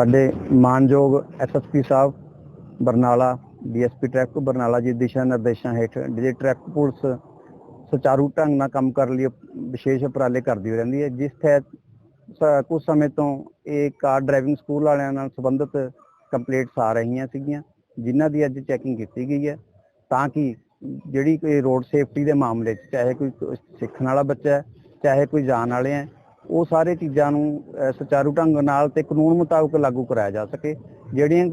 ਸਾਡੇ ਮਾਨਯੋਗ ਐਸਐਸਪੀ ਸਾਹਿਬ, ਬਰਨਾਲਾ ਡੀਐਸਪੀ ਟ੍ਰੈਫਿਕ ਬਰਨਾਲਾ ਜੀ ਦਿਸ਼ਾ ਨਿਰਦੇਸ਼ਾਂ ਹੇਠ ਜਿਹੜੀ ਟ੍ਰੈਫਿਕ ਪੁਲਿਸ ਸੁਚਾਰੂ ਢੰਗ ਨਾਲ ਕੰਮ ਕਰਨ ਲਈ ਵਿਸ਼ੇਸ਼ ਉਪਰਾਲੇ ਕਰਦੀ ਰਹਿੰਦੀ ਹੈ, ਜਿਸ ਤਹਿਤ ਸ- ਕੁਝ ਸਮੇਂ ਤੋਂ ਇਹ ਕਾਰ ਡਰਾਈਵਿੰਗ ਸਕੂਲ ਵਾਲਿਆਂ ਨਾਲ ਸੰਬੰਧਿਤ ਕੰਪਲੇਂਟਸ ਆ ਰਹੀਆਂ ਸੀਗੀਆਂ, ਜਿਨ੍ਹਾਂ ਦੀ ਅੱਜ ਚੈਕਿੰਗ ਕੀਤੀ ਗਈ ਹੈ, ਤਾਂ ਕਿ ਜਿਹੜੀ ਕੋਈ ਰੋਡ ਸੇਫਟੀ ਦੇ ਮਾਮਲੇ 'ਚ, ਚਾਹੇ ਕੋਈ ਸਿੱਖਣ ਵਾਲਾ ਬੱਚਾ ਹੈ, ਚਾਹੇ ਕੋਈ ਜਾਣ ਵਾਲੇ ਹੈ ਉਹ ਸਾਰੇ ਚੀਜ਼ਾਂ ਨੂੰ ਸੁਚਾਰੂ ਢੰਗ ਨਾਲ ਤੇ ਕਾਨੂੰਨ ਮੁਤਾਬਕ ਲਾਗੂ ਕਰਾਇਆ ਜਾ ਸਕੇ। ਜਿਹੜੀਆਂ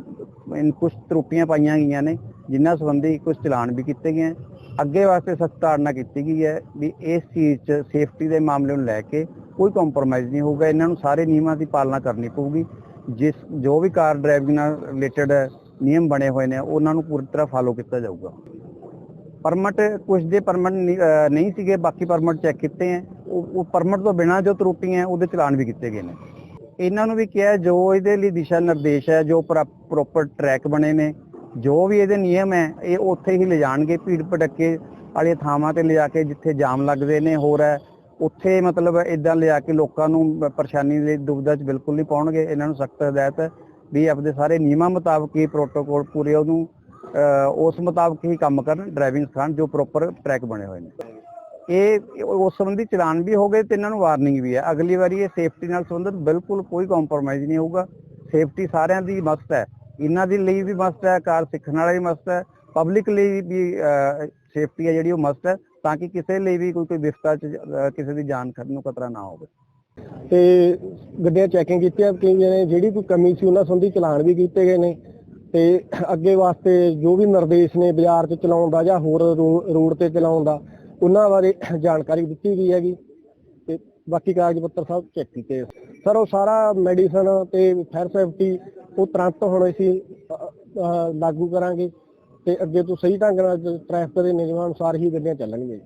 ਇਨ ਕੁਝ ਤਰੁੱਟੀਆਂ ਪਾਈਆਂ ਗਈਆਂ ਨੇ, ਜਿਨ੍ਹਾਂ ਸੰਬੰਧੀ ਕੁਝ ਚਲਾਨ ਵੀ ਕੀਤੇ ਗਏ ਹੈ ਅੱਗੇ ਵਾਸਤੇ ਸਖਤ ਤਾੜਨਾ ਕੀਤੀ ਗਈ ਹੈ ਵੀ ਇਸ ਚੀਜ਼ 'ਚ ਸੇਫਟੀ ਦੇ ਮਾਮਲੇ ਨੂੰ ਲੈ ਕੇ ਕੋਈ ਕੰਪਰੋਮਾਈਜ਼ ਨਹੀਂ ਹੋਊਗਾ। ਇਹਨਾਂ ਨੂੰ ਸਾਰੇ ਨਿਯਮਾਂ ਦੀ ਪਾਲਣਾ ਕਰਨੀ ਪਊਗੀ। ਜਿਸ, ਜੋ ਵੀ ਕਾਰ ਡਰਾਈਵਿੰਗ ਨਾਲ ਰਿਲੇਟਡ ਨਿਯਮ ਬਣੇ ਹੋਏ ਨੇ, ਉਹਨਾਂ ਨੂੰ ਪੂਰੀ ਤਰ੍ਹਾਂ ਫਾਲੋ ਕੀਤਾ ਜਾਊਗਾ। ਪਰਮਿਟ ਕੁਝ ਦੇ ਪਰਮਿਟ ਨਹੀਂ ਸੀਗੇ, ਬਾਕੀ ਪਰਮਿਟ ਚੈੱਕ ਕੀਤੇ ਹੈ। ਉਹ ਪਰਮਿਟ ਤੋਂ ਬਿਨਾਂ ਜੋ ਤਰੁੱਟੀਆਂ ਹੈ, ਉਹਦੇ ਚਲਾਨ ਵੀ ਕੀਤੇ ਗਏ ਨੇ। ਇਹਨਾਂ ਨੂੰ ਵੀ ਕਿਹਾ ਜੋ ਇਹਦੇ ਲਈ ਦਿਸ਼ਾ ਨਿਰਦੇਸ਼ ਹੈ ਜੋ ਪ੍ਰੋਪਰ ਟਰੈਕ ਬਣੇ ਨੇ ਜੋ ਵੀ ਇਹਦੇ ਨਿਯਮ ਹੈ ਇਹ ਉੱਥੇ ਹੀ ਲਿਜਾਣਗੇ ਭੀੜ ਭੜੱਕੇ ਵਾਲੀਆਂ ਥਾਵਾਂ ਤੇ ਲਿਜਾ ਕੇ ਜਿੱਥੇ ਜਾਮ ਲੱਗਦੇ ਨੇ ਹੋਰ ਹੈ ਉੱਥੇ ਮਤਲਬ ਇਦਾਂ ਲਿਆ ਕੇ ਲੋਕਾਂ ਨੂੰ ਪਰੇਸ਼ਾਨੀ ਦੇ ਦੁਬਿਧਾ 'ਚ ਬਿਲਕੁਲ ਨਹੀਂ ਪਾਉਣਗੇ। ਇਹਨਾਂ ਨੂੰ ਸਖਤ ਹਦਾਇਤ ਹੈ ਵੀ ਆਪਣੇ ਸਾਰੇ ਨਿਯਮਾਂ ਮੁਤਾਬਕ ਹੀ ਪ੍ਰੋਟੋਕੋਲ ਪੂਰੇ ਉਹਨੂੰ ਅਹ ਉਸ ਮੁਤਾਬਕ ਹੀ ਕੰਮ ਕਰਨ ਡਰਾਈਵਿੰਗ ਸਿਖਾਉਣ ਜੋ ਪ੍ਰੋਪਰ ਟਰੈਕ ਬਣੇ ਹੋਏ ਨੇ। ਇਹ ਉਸ ਸੰਬੰਧੀ ਚਲਾਨ ਵੀ ਹੋ ਗਏ ਤੇ ਇਹਨਾਂ ਨੂੰ ਵਾਰਨਿੰਗ ਵੀ ਹੈ। ਅਗਲੀ ਵਾਰੀ ਇਹ ਸੇਫਟੀ ਨਾਲ ਸੰਬੰਧਿਤ ਬਿਲਕੁਲ ਕੋਈ ਕੰਪਰੋਮਾਈਜ਼ ਨਹੀਂ ਹੋਊਗਾ। ਸੇਫਟੀ ਸਾਰਿਆਂ ਦੀ ਮਸਤ ਹੈ। ਇਹਨਾਂ ਦੀ ਲਈ ਵੀ ਮਸਤ ਹੈ, ਕਾਰ ਸਿੱਖਣ ਵਾਲੇ ਵੀ ਮਸਤ ਹੈ। ਪਬਲਿਕ ਲਈ ਵੀ ਸੇਫਟੀ ਹੈ ਜਿਹੜੀ ਉਹ ਮਸਤ ਹੈ ਤਾਂ ਕਿ ਕਿਸੇ ਲਈ ਵੀ ਕੋਈ ਕੋਈ ਵਿਵਸਥਾ ਚ ਕਿਸੇ ਦੀ ਜਾਨ ਖਤਮ ਨੂੰ ਖਤਰਾ ਨਾ ਹੋਵੇ। ਤੇ ਗੱਡੀਆਂ ਚੈਕਿੰਗ ਕੀਤੀਆਂ ਕਈਆਂ ਨੇ ਜਿਹੜੀ ਕੋਈ ਕਮੀ ਸੀ ਉਹਨਾਂ ਸੰਬੰਧੀ ਚਲਾਨ ਵੀ ਕੀਤੇ ਗਏ ਨੇ। ਤੇ ਅੱਗੇ ਵਾਸਤੇ ਜੋ ਵੀ ਨਿਰਦੇਸ਼ ਨੇ ਬਾਜ਼ਾਰ 'ਚ ਚਲਾਉਣ ਦਾ ਜਾਂ ਹੋਰ ਰੋਡ ਤੇ ਚਲਾਉਣ ਦਾ ਉਹਨਾਂ ਬਾਰੇ ਜਾਣਕਾਰੀ ਦਿੱਤੀ ਗਈ ਹੈਗੀ ਤੇ ਬਾਕੀ ਕਾਗਜ਼ ਪੱਤਰ ਸਭ ਚੈੱਕ ਕੀਤੇ। ਸਰ ਉਹ ਸਾਰਾ ਮੈਡੀਸਨ ਤੇ ਫਾਇਰ ਸੇਫਟੀ ਉਹ ਤੁਰੰਤ ਹੁਣ ਅਸੀਂ ਲਾਗੂ ਕਰਾਂਗੇ ਤੇ ਅੱਗੇ ਤੋਂ ਸਹੀ ਢੰਗ ਨਾਲ ਟ੍ਰੈਫਿਕ ਦੇ ਨਿਯਮਾਂ ਅਨੁਸਾਰ ਹੀ ਗੱਡੀਆਂ ਚੱਲਣਗੀਆਂ।